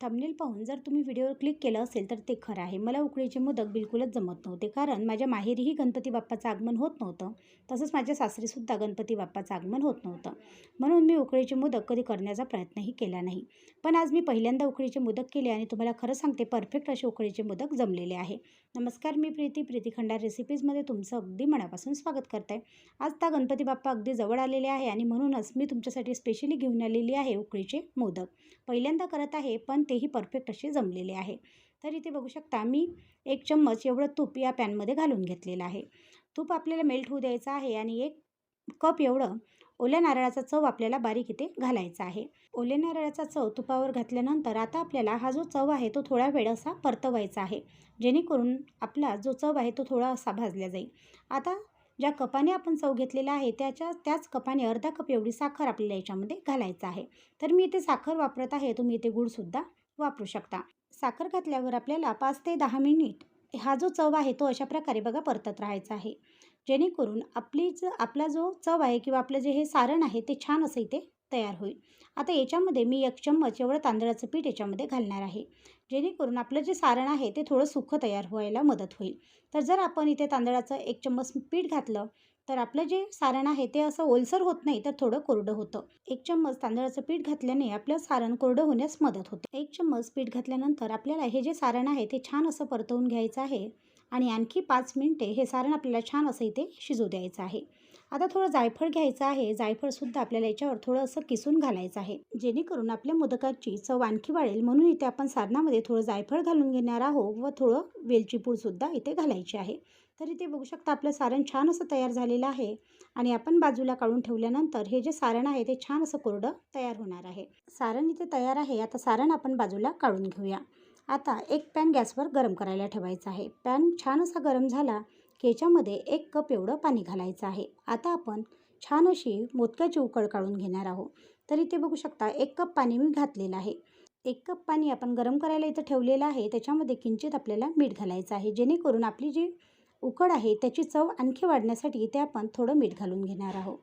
Thumbnail पाहून जर तुम्ही व्हिडिओवर क्लिक केलं असेल तर ते खरं आहे. मला उकडीचे मोदक बिलकुलच जमत नव्हते. कारण माझ्या माहेरीही गणपती बाप्पाचं आगमन होत नव्हतं. तसंच माझ्या सासरीसुद्धा गणपती बाप्पाचं आगमन होत नव्हतं. म्हणून मी उकडीचे मोदक कधी करण्याचा प्रयत्नही केला नाही. पण आज मी पहिल्यांदा उकडीचे मोदक केले आणि तुम्हाला खरं सांगते परफेक्ट असे उकडीचे मोदक जमलेले आहे. नमस्कार मी प्रीती. प्रीती खंडार रेसिपीजमध्ये तुमचं अगदी मनापासून स्वागत करते. आज त्या गणपती बाप्पा अगदी जवळ आलेले आहे आणि म्हणूनच मी तुमच्यासाठी स्पेशली घेऊन आलेली आहे उकडीचे मोदक. पहिल्यांदा करत आहे पण तेही परफेक्ट असे जमलेले आहे. तर इथे बघू शकता मी एक चम्मच एवढं तूप या पॅनमध्ये घालून घेतलेलं आहे. तूप आपल्याला मेल्ट होऊ द्यायचं आहे आणि एक कप एवढं ओल्या नारळाचा चव आपल्याला बारीक इथे घालायचा आहे. ओल्या नारळाचा चव तुपावर घातल्यानंतर आता आपल्याला हा जो चव आहे तो थोडा वेळ असा परतवायचा आहे. जेणेकरून आपला जो चव आहे तो थोडा असा भाजला जाईल. आता ज्या कपाने आपण चव घेतलेला आहे त्याच्या त्याच कपाने अर्धा कप एवढी साखर आपल्याला याच्यामध्ये घालायचं आहे. तर मी इथे साखर वापरत आहे तुम्ही इथे गूळसुद्धा वापरू शकता. साखर घातल्यावर आपल्याला पाच ते दहा मिनिट हा जो चव आहे तो अशा प्रकारे बघा परतत राहायचा आहे. जेणेकरून आपली ज आपला जो चव आहे किंवा आपलं जे हे सारण आहे ते छान असं इथे तयार होईल. आता याच्यामध्ये मी एक चम्मच एवढं तांदळाचं पीठ याच्यामध्ये घालणार आहे. जेणेकरून आपलं जे सारण आहे ते थोडं सुखं तयार व्हायला मदत होईल. तर जर आपण इथे तांदळाचं एक चम्मच पीठ घातलं तर आपलं जे सारण आहे ते असं ओलसर होत नाही तर थोडं कोरडं होतं. एक चम्मच तांदळाचं पीठ घातल्याने आपलं सारण कोरडं होण्यास मदत होते. एक चम्मच पीठ घातल्यानंतर आपल्याला हे जे सारण आहे ते छान असं परतवून घ्यायचं आहे. आणि आणखी पाच मिनटे हे सारण आपल्याला छान असं इथे शिजू द्यायचं आहे. आता थोडं जायफळ घ्यायचं आहे. जायफळसुद्धा आपल्याला याच्यावर थोडं असं किसून घालायचं आहे. जेणेकरून आपल्या मोदकाची चव आणखी वाढेल. म्हणून इथे आपण सारणामध्ये थोडं जायफळ घालून घेणार आहोत व थोडं वेलची पूडसुद्धा इथे घालायची आहे. तर इथे बघू शकता आपलं सारण छान असं तयार झालेलं आहे. आणि आपण बाजूला काढून ठेवल्यानंतर हे जे सारण आहे ते छान असं कोरडं तयार होणार आहे. सारण इथे तयार आहे. आता सारण आपण बाजूला काढून घेऊया. आता एक पॅन गॅसवर गरम करायला ठेवायचा आहे. पॅन छान असा गरम झाला की याच्यामध्ये एक कप एवढं पाणी घालायचं आहे. आता आपण छान अशी मोदकाची उकळ काढून घेणार आहोत. तर इथे बघू शकता एक कप पाणी मी घातलेलं आहे. एक कप पाणी आपण गरम करायला इथं ठेवलेलं आहे. त्याच्यामध्ये किंचित आपल्याला मीठ घालायचं आहे. जेणेकरून आपली जी उकड आहे त्याची चव आणखी वाढण्यासाठी इथे आपण थोडं मीठ घालून घेणार आहोत.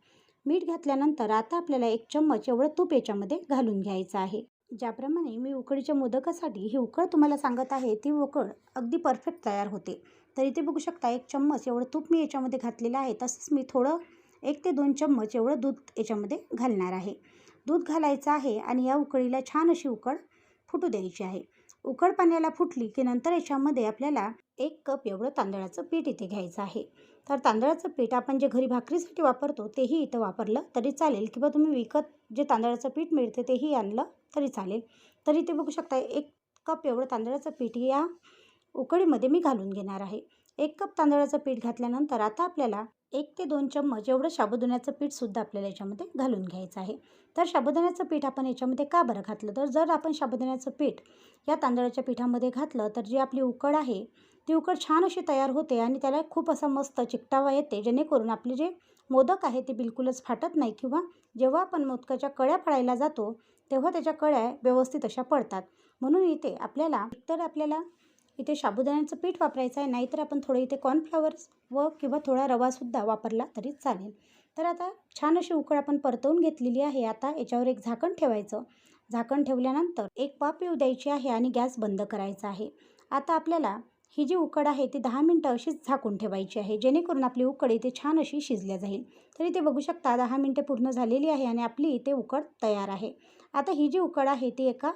मीठ घातल्यानंतर आता आपल्याला एक चम्मच एवढं तूप याच्यामध्ये घालून घ्यायचं आहे. ज्याप्रमाणे मी उकडीच्या मोदकासाठी ही उकड तुम्हाला सांगत आहे ती उकड अगदी परफेक्ट तयार होते. तर इथे बघू शकता एक चम्मच एवढं तूप मी याच्यामध्ये घातलेलं आहे तसंच मी थोडं एक ते दोन चम्मच एवढं दूध याच्यामध्ये घालणार आहे. दूध घालायचं आहे आणि या उकळीला छान अशी उकड फुटू द्यायची आहे. उकड पाण्याला फुटली की नंतर याच्यामध्ये आपल्याला एक कप एवढं तांदळाचं पीठ इथे घ्यायचं आहे. तर तांदळाचं पीठ आपण जे घरी भाकरीसाठी वापरतो तेही इथं वापरलं तरी चालेल किंवा तुम्ही विकत जे तांदळाचं पीठ मिळते तेही आणलं तरी चालेल. तर इथे बघू शकता एक कप एवढं तांदळाचं पीठ या उकळीमध्ये मी घालून घेणार आहे. एक कप तांदळाचं पीठ घातल्यानंतर आता आपल्याला एक ते दोन चम्मच एवढं साबुदाण्याचं पीठसुद्धा आपल्याला याच्यामध्ये घालून घ्यायचं आहे. तर साबुदाण्याचं पीठ आपण याच्यामध्ये का बरं घातलं? तर जर आपण साबुदाण्याचं पीठ या तांदळाच्या पिठामध्ये घातलं तर जी आपली उकड आहे ती उकड छान अशी तयार होते आणि त्याला खूप असा मस्त चिकटावा येते. जेणेकरून आपले जे मोदक आहे ते बिलकुलच फाटत नाही किंवा जेव्हा आपण मोदकाच्या कळ्या फळायला जातो तेव्हा त्याच्या कळ्या व्यवस्थित अशा पडतात. म्हणून इथे आपल्याला तर आपल्याला इथे साबुदाण्याचं पीठ वापरायचं आहे. नाहीतर आपण थोडं इथे कॉर्नफ्लावर्स व किंवा थोडा रवासुद्धा वापरला तरी चालेल. तर आता छान अशी उकड आपण परतवून घेतलेली आहे. आता याच्यावर एक झाकण ठेवायचं. झाकण ठेवल्यानंतर एक वाफ येऊ द्यायची आहे आणि गॅस बंद करायचा आहे. आता आपल्याला ही जी उकड आहे ती दहा मिनटं अशीच झाकून ठेवायची आहे. जेणेकरून आपली उकड इथे छान अशी शिजल्या जाईल. तर इथे बघू शकता दहा मिनटे पूर्ण झालेली आहे आणि आपली इथे उकड तयार आहे. आता ही जी उकड आहे ती एका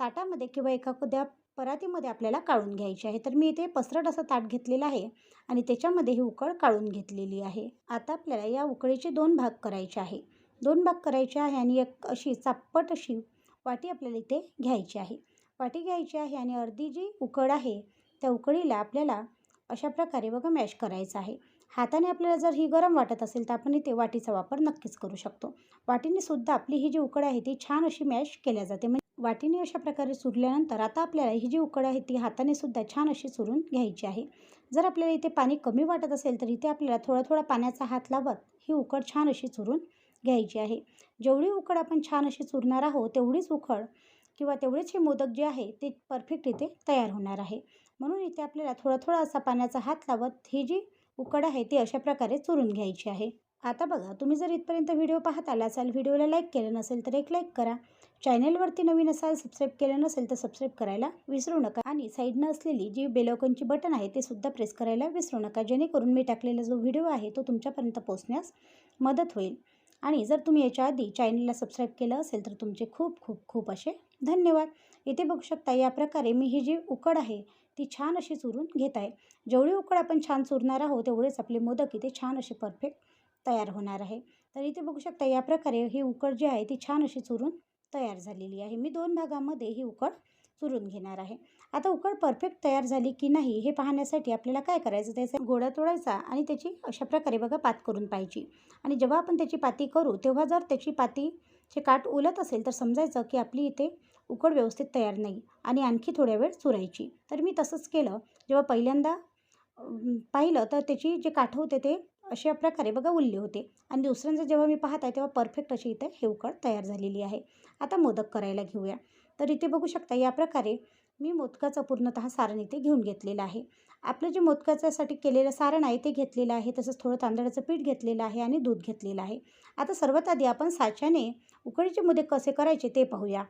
ताटामध्ये किंवा एका कुद्या परातीमध्ये आपल्याला काढून घ्यायची आहे. तर मी इथे पसरट असं ताट घेतलेला आहे आणि त्याच्यामध्ये ही उकळ काढून घेतलेली आहे. आता आपल्याला या उकळीचे दोन भाग करायचे आहे. दोन भाग करायचे आहे आणि एक अशी चापट अशी वाटी आपल्याला इथे घ्यायची आहे. वाटी घ्यायची आहे आणि अर्धी जी उकळ आहे त्या उकळीला आपल्याला अशा प्रकारे बघा मॅश करायचं आहे. हाताने आपल्याला जर ही गरम वाटत असेल तर आपण इथे वाटीचा वापर नक्कीच करू शकतो. वाटीने सुद्धा आपली ही जी उकड आहे ती छान अशी मॅश केल्या जाते. म्हणजे वाटीने अशा प्रकारे चुरल्यानंतर आता आपल्याला ही जी उकड आहे ती हाताने सुद्धा छान अशी चुरून घ्यायची आहे. जर आपल्याला इथे पाणी कमी वाटत असेल तर इथे आपल्याला थोडा थोडा पाण्याचा हात लावत ही उकड छान अशी चुरून घ्यायची आहे. जेवढी उकड आपण छान अशी चुरणार आहोत तेवढीच उकड किंवा तेवढेच हे मोदक जे आहे ते परफेक्ट इथे तयार होणार आहे. म्हणून इथे आपल्याला थोडा थोडा असा पाण्याचा हात लावत ही जी उकड आहे ती अशा प्रकारे चुरून घ्यायची आहे. आता बघा तुम्ही जर इथपर्यंत व्हिडिओ पाहत आला असाल व्हिडिओला लाईक केलं नसेल तर एक लाईक करा. चॅनेलवरती नवीन असाल सबस्क्राईब केलं नसेल तर सबस्क्राईब करायला विसरू नका. आणि साईडनं असलेली जी बेलॉकनची बटन आहे ते सुद्धा प्रेस करायला विसरू नका. जेणेकरून मी टाकलेला जो व्हिडिओ आहे तो तुमच्यापर्यंत पोहोचण्यास मदत होईल. आणि जर तुम्ही याच्या आधी चॅनलला सबस्क्राईब केलं असेल तर तुमचे खूप खूप खूप असे धन्यवाद. इथे बघू शकता या प्रकारे मी ही जी उकड आहे ती छान अशी चुरून घेत आहे. जेवढी उकड आपण छान चुरणार आहोत तेवढेच आपले मोदक इथे छान असे परफेक्ट तयार होणार आहे. तर इथे बघू शकता या प्रकारे ही उकड जी आहे ती छान अशी चुरून तयार झालेली आहे. मी दोन भागामध्ये ही उकड चुरून घेणार आहे. आता उकड परफेक्ट तयार झाली की नाही हे पाहण्यासाठी आपल्याला काय करायचं? त्याचा गोळा तोडायचा आणि त्याची अशा प्रकारे बघा पात करून पाहिजे आणि जेव्हा आपण त्याची पाती करू तेव्हा जर त्याची पातीचे काठ उलत असेल तर समजायचं की आपली इथे उकड व्यवस्थित तयार नाही आणि आणखी थोड्या वेळ चुरायची. तर मी तसंच केलं. जेव्हा पहिल्यांदा पाहिलं तर त्याची जे काठ होते ते अशा प्रकारे बघा उरले होते. आणि दुसऱ्यांचं जेव्हा मी पाहत आहे तेव्हा परफेक्ट अशी इथे हे तयार झालेली आहे. आता मोदक करायला घेऊया. तर इथे बघू शकता या प्रकारे मी मोदकाचं पूर्णतः सारण इथे घेऊन घेतलेलं आहे. आपलं जे मोदकाच्यासाठी केलेलं सारण आहे ते घेतलेलं आहे. तसंच थोडं तांदळाचं पीठ घेतलेलं आहे आणि दूध घेतलेलं आहे. आता सर्वात आधी आपण साच्याने उकडीचे मोदक कसे करायचे ते पाहूया.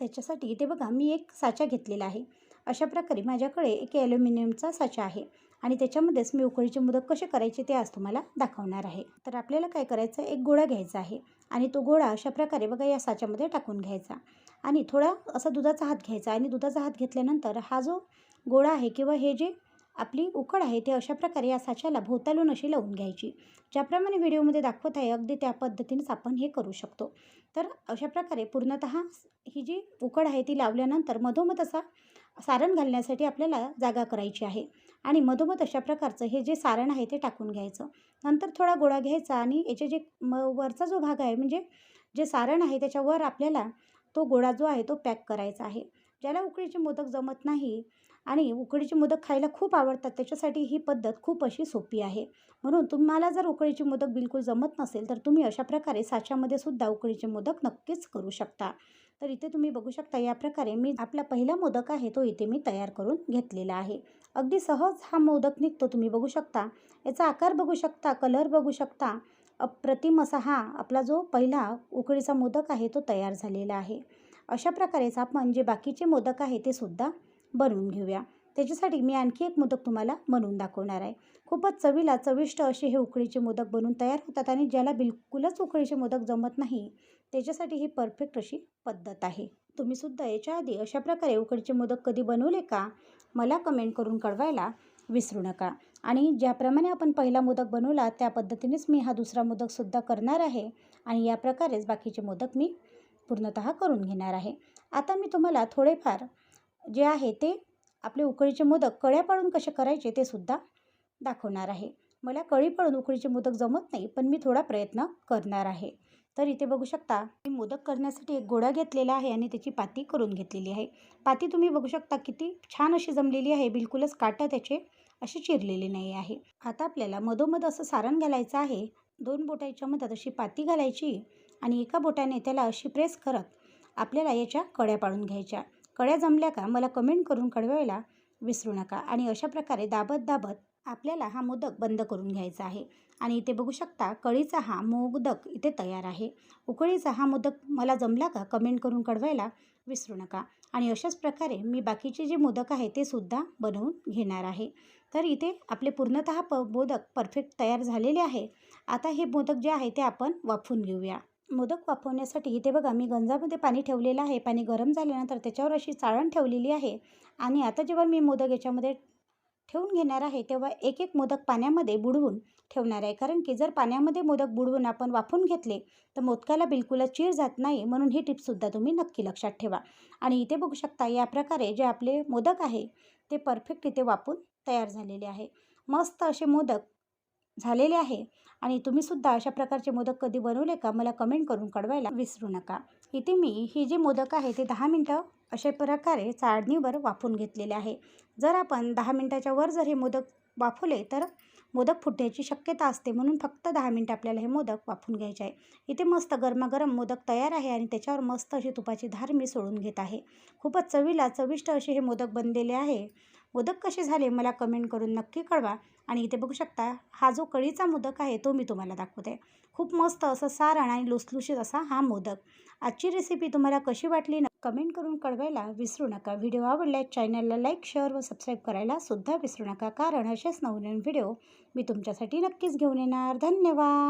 त्याच्यासाठी इथे बघा मी एक साचा घेतलेला आहे. अशा प्रकारे माझ्याकडे एक ॲल्युमिनियमचा साचा आहे. आणि त्याच्यामध्येच मी उकळीचे मोदक कसे करायचे ते आज तुम्हाला दाखवणार आहे. तर आपल्याला काय करायचं एक गोळा घ्यायचा आहे आणि तो गोळा अशा प्रकारे बघा या साच्यामध्ये टाकून घ्यायचा आणि थोडा असा दुधाचा हात घ्यायचा आणि दुधाचा हात घेतल्यानंतर हा जो गोळा आहे किंवा हे जे आपली उकड आहे ते अशा प्रकारे या साच्याला भोवतालून अशी लावून घ्यायची. ज्याप्रमाणे व्हिडिओमध्ये दाखवत आहे अगदी त्या पद्धतीनेच आपण हे करू शकतो. तर अशा प्रकारे पूर्णतः ही जी उकड आहे ती लावल्यानंतर मधोमध असा सारण घालण्यासाठी आपल्याला जागा करायची आहे. आणि मधोमध अशा प्रकारचं हे जे सारण आहे ते टाकून घ्यायचं. नंतर थोडा गोळा घ्यायचा आणि याचे जे म वरचा जो भाग आहे म्हणजे जे सारण आहे त्याच्यावर आपल्याला तो गोळा जो आहे तो पॅक करायचा आहे. ज्याला उकडीचे मोदक जमत नाही आणि उकडीचे मोदक खायला खूप आवडतात त्याच्यासाठी ही पद्धत खूप अशी सोपी आहे. म्हणून तुम्हाला जर उकडीचे मोदक बिलकुल जमत नसेल तर तुम्ही अशा प्रकारे साच्यामध्ये सुद्धा उकडीचे मोदक नक्कीच करू शकता. तर इथे तुम्ही बघू शकता या प्रकारे मी आपला पहिला मोदक आहे तो इथे मी तयार करून घेतलेला आहे. अगदी सहज हा मोदक निघतो तुम्ही बघू शकता. याचा आकार बघू शकता कलर बघू शकता. अप्रतिम असा हा आपला जो पहिला उकडीचा मोदक आहे तो तयार झालेला आहे. अशा प्रकारेच आपण जे बाकीचे मोदक आहे ते सुद्धा बनवून घेऊया. त्याच्यासाठी मी आणखी एक मोदक तुम्हाला बनवून दाखवणार आहे. खूपच चवीला चविष्ट असे हे उकडीचे मोदक बनवून तयार होतात आणि ज्याला बिलकुलच उकडीचे मोदक जमत नाही त्याच्यासाठी ही परफेक्ट अशी पद्धत आहे. तुम्हीसुद्धा याच्या आधी अशा प्रकारे उकडीचे मोदक कधी बनवले का? मला कमेंट करून कळवायला विसरू नका. आणि ज्याप्रमाणे आपण पहिला मोदक बनवला त्या पद्धतीनेच मी हा दुसरा मोदकसुद्धा करणार आहे आणि या प्रकारेच बाकीचे मोदक मी पूर्णतः करून घेणार आहे. आता मी तुम्हाला थोडेफार जे आहे ते आपले उकळीचे मोदक कळ्या पाळून कसे करायचे ते सुद्धा दाखवणार आहे. मला कळी पाळून उकळीचे मोदक जमत नाही पण मी थोडा प्रयत्न करणार आहे. तर इथे बघू शकता मी मोदक करण्यासाठी एक गोळा घेतलेला आहे आणि त्याची पाती करून घेतलेली आहे. पाती तुम्ही बघू शकता किती छान अशी जमलेली आहे बिलकुलच काटा त्याचे अशी चिरलेली नाही आहे. आता आपल्याला मधोमध असं सारण घालायचं आहे. दोन बोटाच्या मधात अशी पाती घालायची आणि एका बोटाने त्याला अशी प्रेस करत आपल्याला याच्या कड्या पाडून घ्यायच्या. कळ्या जमल्या का? मला कमेंट करून कळवायला विसरू नका. आणि अशा प्रकारे दाबत दाबत आपल्याला हा मोदक बंद करून घ्यायचा आहे. आणि इथे बघू शकता कळीचा हा मोदक इथे तयार आहे. उकळीचा हा मोदक मला जमला का? कमेंट करून कळवायला विसरू नका. आणि अशाच प्रकारे मी बाकीचे जे मोदक आहे ते सुद्धा बनवून घेणार आहे. तर इथे आपले पूर्णतः प मोदक परफेक्ट तयार झालेले आहे. आता हे मोदक जे आहे ते आपण वाफून घेऊया. मोदक वाफवण्यासाठी इथे बघा मी गंजामध्ये पाणी ठेवलेलं आहे. पाणी गरम झाल्यानंतर त्याच्यावर अशी चाळण ठेवलेली आहे. आणि आता जेव्हा मी मोदक याच्यामध्ये ठेवून घेणार आहे तेव्हा एक एक मोदक पाण्यामध्ये बुडवून ठेवणार आहे. कारण की जर पाण्यामध्ये मोदक बुडवून आपण वाफून घेतले तर मोदकाला बिलकुलच चीर जात नाही. म्हणून ही टिप्ससुद्धा तुम्ही नक्की लक्षात ठेवा. आणि इथे बघू शकता या प्रकारे जे आपले मोदक आहे ते परफेक्ट इथे वापून तयार झालेले आहे. मस्त असे मोदक झालेले आहे. आणि तुम्हीसुद्धा अशा प्रकारचे मोदक कधी बनवले का? मला कमेंट करून कळवायला विसरू नका. इथे मी ही जे मोदक आहे ते दहा मिनटं अशा प्रकारे चाळणीवर वाफून घेतलेले आहे. जर आपण दहा मिनटाच्या वर जर हे मोदक वाफवले तर मोदक फुटण्याची शक्यता असते. म्हणून फक्त दहा मिनटं आपल्याला हे मोदक वाफून घ्यायचे आहे. इथे मस्त गरमागरम मोदक तयार आहे आणि त्याच्यावर मस्त अशी तुपाची धार मी सोडून घेत आहे. खूपच चवीला चविष्ट असे हे मोदक बनलेले आहे. मोदक कसे झाले मला कमेंट करून नक्की कळवा. आणि इथे बघू शकता हा जो कळीचा मोदक आहे तो मी तुम्हाला दाखवते. खूप मस्त असं सारण आणि लुसलुशीत असा हा मोदक. आजची रेसिपी तुम्हाला कशी वाटली न कमेंट करून कळवायला विसरू नका. व्हिडिओ आवडल्यास चॅनलला लाईक शेअर व सबस्क्राईब करायला सुद्धा विसरू नका. कारण असेच नवनवीन व्हिडिओ मी तुमच्यासाठी नक्कीच घेऊन येणार. धन्यवाद!